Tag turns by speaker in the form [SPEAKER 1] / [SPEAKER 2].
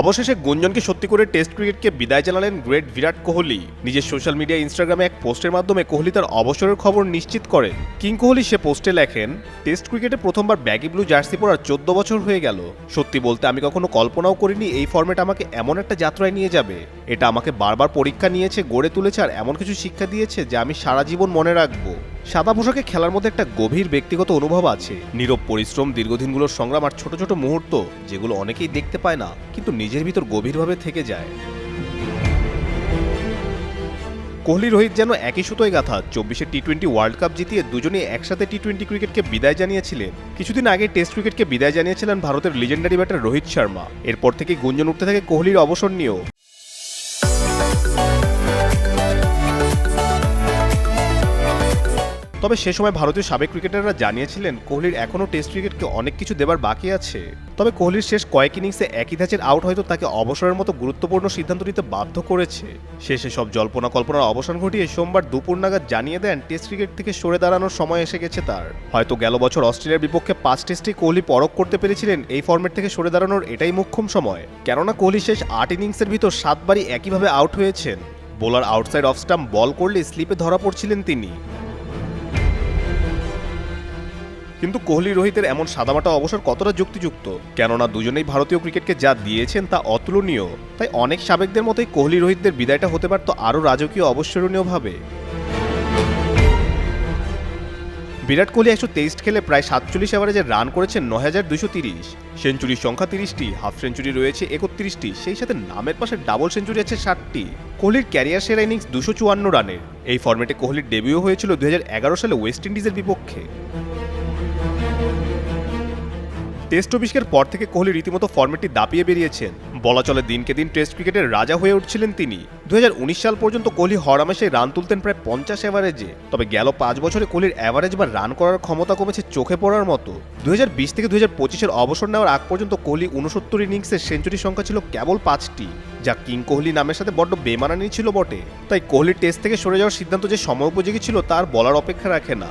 [SPEAKER 1] অবশেষে গুঞ্জনকে সত্যি করে টেস্ট ক্রিকেটকে বিদায় জানালেন গ্রেট বিরাট কোহলি। নিজের সোশ্যাল মিডিয়া ইনস্টাগ্রামে এক পোস্টের মাধ্যমে কোহলি তার অবসরের খবর নিশ্চিত করে। কিং কোহলি সে পোস্টে লেখেন, টেস্ট ক্রিকেটে প্রথমবার ব্যাগি ব্লু জার্সি পরার চোদ্দ বছর হয়ে গেল। সত্যি বলতে আমি কখনো কল্পনাও করিনি এই ফর্মেট আমাকে এমন একটা যাত্রায় নিয়ে যাবে। এটা আমাকে বারবার পরীক্ষা নিয়েছে, গড়ে তুলেছে আর এমন কিছু শিক্ষা দিয়েছে যা আমি সারা জীবন মনে রাখব। সাদা পোশাকে খেলার মধ্যে একটা গভীর ব্যক্তিগত অনুভব আছে। নীরব পরিশ্রম, দীর্ঘদিনগুলোর সংগ্রাম আর ছোট ছোট মুহূর্ত যেগুলো অনেকেই দেখতে পায় না, কিন্তু নিজের ভিতর গভীরভাবে থেকে যায়। কোহলি, রোহিত যেন একই সুতোয় গাথা চব্বিশে টি টোয়েন্টি ওয়ার্ল্ড কাপ জিতিয়ে দুজনেই একসাথে টি টোয়েন্টি ক্রিকেটকে বিদায় জানিয়েছিলেন। কিছুদিন আগে টেস্ট ক্রিকেটকে বিদায় জানিয়েছিলেন ভারতের লিজেন্ডারি ব্যাটার রোহিত শর্মা। এরপর থেকে গুঞ্জন উঠতে থাকে কোহলির অবসর নিয়েও। তবে সে সময় ভারতীয় সাবেক ক্রিকেটাররা জানিয়েছিলেন, কোহলির এখনও টেস্ট ক্রিকেটকে অনেক কিছু দেবার বাকি আছে। তবে কোহলির শেষ কয়েক ইনিংসে একই ধাঁচের আউট হয়তো তাকে অবসরের মতো গুরুত্বপূর্ণ সিদ্ধান্ত নিতে বাধ্য করেছে। শেষে সব জল্পনা কল্পনার অবসান ঘটিয়ে সোমবার দুপুর নাগাদ জানিয়ে দেন, টেস্ট ক্রিকেট থেকে সরে দাঁড়ানোর সময় এসে গেছে তার। হয়তো গেল বছর অস্ট্রেলিয়ার বিপক্ষে পাঁচ টেস্টে কোহলি পরখ করতে পেরেছিলেন, এই ফর্মেট থেকে সরে দাঁড়ানোর এটাই মুখ্যম সময়। কেননা কোহলি শেষ আট ইনিংসের ভিতর সাতবারই একইভাবে আউট হয়েছেন। Bowler outside off stump ball করলে স্লিপে ধরা পড়ছিলেন তিনি। কিন্তু কোহলি, রোহিতের এমন সাদামাটা অবসর কতটা যুক্তিযুক্ত? কেননা দুজনেই ভারতীয় ক্রিকেটকে যা দিয়েছেন তা অতুলনীয়। তাই অনেক সাবেকদের মতোই কোহলি, রোহিতদের বিদায়টা হতে পারত আরও রাজকীয় অবসরণীয়ভাবে বিরাট কোহলি একশো তেইশ খেলে প্রায় সাতচল্লিশ এভারেজে রান করেছেন নয় হাজার দুশো তিরিশ। সেঞ্চুরির সংখ্যা তিরিশটি, হাফ সেঞ্চুরি রয়েছে একত্রিশটি, সেই সাথে নামের পাশে ডাবল সেঞ্চুরি আছে ষাটটি। কোহলির ক্যারিয়ার সেরা ইনিংস দুশো চুয়ান্ন রানের। এই ফর্মেটে কোহলির ডেবিউ হয়েছিল দুই হাজার এগারো সালে ওয়েস্ট ইন্ডিজের বিপক্ষে। টেস্ট অভিষেকের পর থেকে কোহলি রীতিমতো ফর্মেটটি দাপিয়ে বেরিয়েছেন। বলা চলে দিনকে দিন টেস্ট ক্রিকেটের রাজা হয়ে উঠছিলেন তিনি। দুই হাজার উনিশ সাল পর্যন্ত কোহলি হরামেশে রান তুলতেন প্রায় পঞ্চাশ অ্যাভারেজে তবে গেল পাঁচ বছরে কোহলির অ্যাভারেজ বা রান করার ক্ষমতা কমেছে চোখে পড়ার মতো। দুই হাজার বিশ থেকে দু পঁচিশের অবসর নেওয়ার আগ পর্যন্ত কোহলি উনসত্তর ইনিংসের সেঞ্চুরি সংখ্যা ছিল কেবল পাঁচটি, যা কিং কোহলি নামের সাথে বড্ড বেমানানি ছিল বটে। তাই কোহলির টেস্ট থেকে সরে যাওয়ার সিদ্ধান্ত যে সময় উপযোগী ছিল তার বলার অপেক্ষা রাখে না।